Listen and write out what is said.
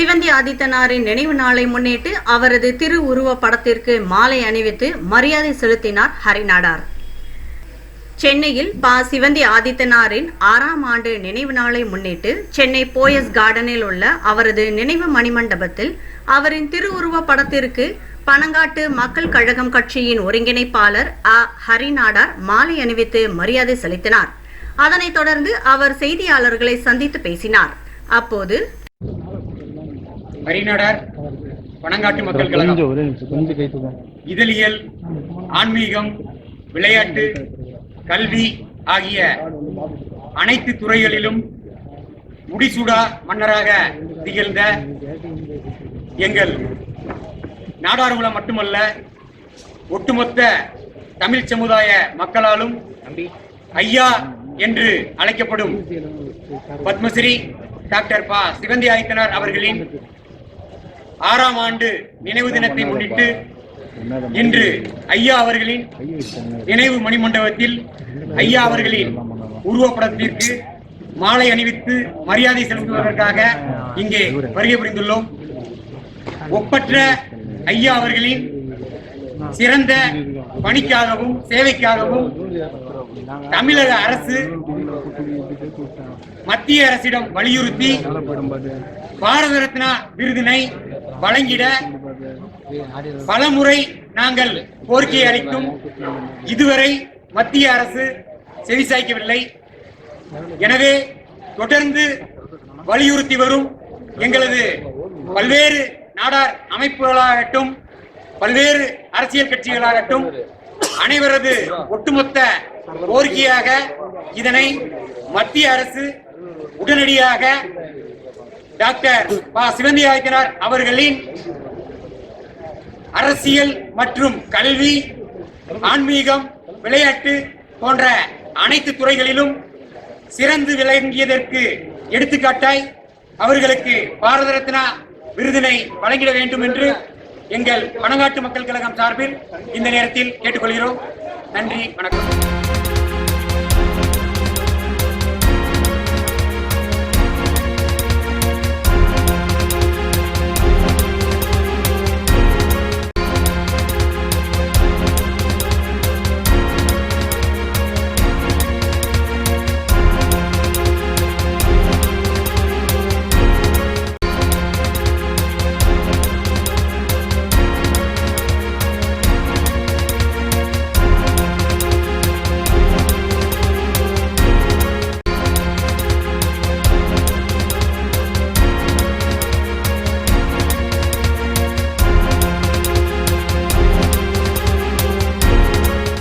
சிவந்தி ஆதித்தனாரின் நினைவு நாளை முன்னிட்டு அவரது திருவுருவ படத்திற்கு மாலை அணிவித்து மரியாதை செலுத்தினார் ஹரிநாடார். சென்னையில் பா சிவந்தி ஆதித்தனாரின் ஆறாம் ஆண்டு நினைவு நாளை முன்னிட்டு சென்னை போயஸ் கார்டனில் உள்ள அவரது நினைவு மணிமண்டபத்தில் அவரின் திருவுருவ படத்திற்கு பனங்காட்டு மக்கள் கழகம் கட்சியின் ஒருங்கிணைப்பாளர் அ ஹரிநாடார் மாலை அணிவித்து மரியாதை செலுத்தினார். அதனைத் தொடர்ந்து அவர் செய்தியாளர்களை சந்தித்து பேசினார். அப்போது ஹரிநாடார் பனங்காட்டு மக்கள் கழகம். இதழியல் ஆன்மீகம் விளையாட்டு கல்வி ஆகிய அனைத்து துறைகளிலும் முடிசூடா மன்னராக திகழ்ந்த எங்கள் நாடார்குலம் மட்டுமல்ல ஒட்டுமொத்த தமிழ் சமுதாய மக்களாலும் ஐயா என்று அழைக்கப்படும் பத்மஸ்ரீ டாக்டர் பா. சிவந்தி ஆதித்தனார் அவர்களின் ஆறாம் ஆண்டு நினைவு தினத்தை முன்னிட்டு இன்று ஐயா அவர்களின் நினைவு மணிமண்டபத்தில் ஐயா அவர்களின் உருவப்படத்திற்கு மாலை அணிவித்து மரியாதை செலுத்துவதற்காக இங்கே வருகை புரிந்துள்ளோம். ஒப்பற்ற ஐயா அவர்களின் சிறந்த பணிக்காகவும் சேவைக்காகவும் தமிழக அரசு மத்திய அரசிடம் வலியுறுத்தி பாரத ரத்னா விருதினை வழங்கிட பலமுறை நாங்கள் கோரிக்கை அளித்தும் இதுவரை மத்திய அரசு செவிசாய்க்கவில்லை. எனவே தொடர்ந்து வலியுறுத்தி வரும் எங்களது பல்வேறு நாடார் அமைப்புகளாகட்டும் பல்வேறு அரசியல் கட்சிகளாகட்டும் அனைவரது ஒட்டுமொத்த கோரிக்கையாக இதனை மத்திய அரசு உடனடியாக டாக்டர் பா. சிவந்தி ஆதித்தனார் அவர்களின் அரசியல் மற்றும் கல்வி ஆன்மீகம் விளையாட்டு போன்ற அனைத்து துறைகளிலும் சிறந்து விளங்கியதற்கு எடுத்துக்காட்டாய் அவர்களுக்கு பாரத ரத்னா விருதினை வழங்கிட வேண்டும் என்று எங்கள் பனங்காட்டு மக்கள் கழகம் சார்பில் இந்த நேரத்தில் கேட்டுக்கொள்கிறோம். நன்றி வணக்கம்.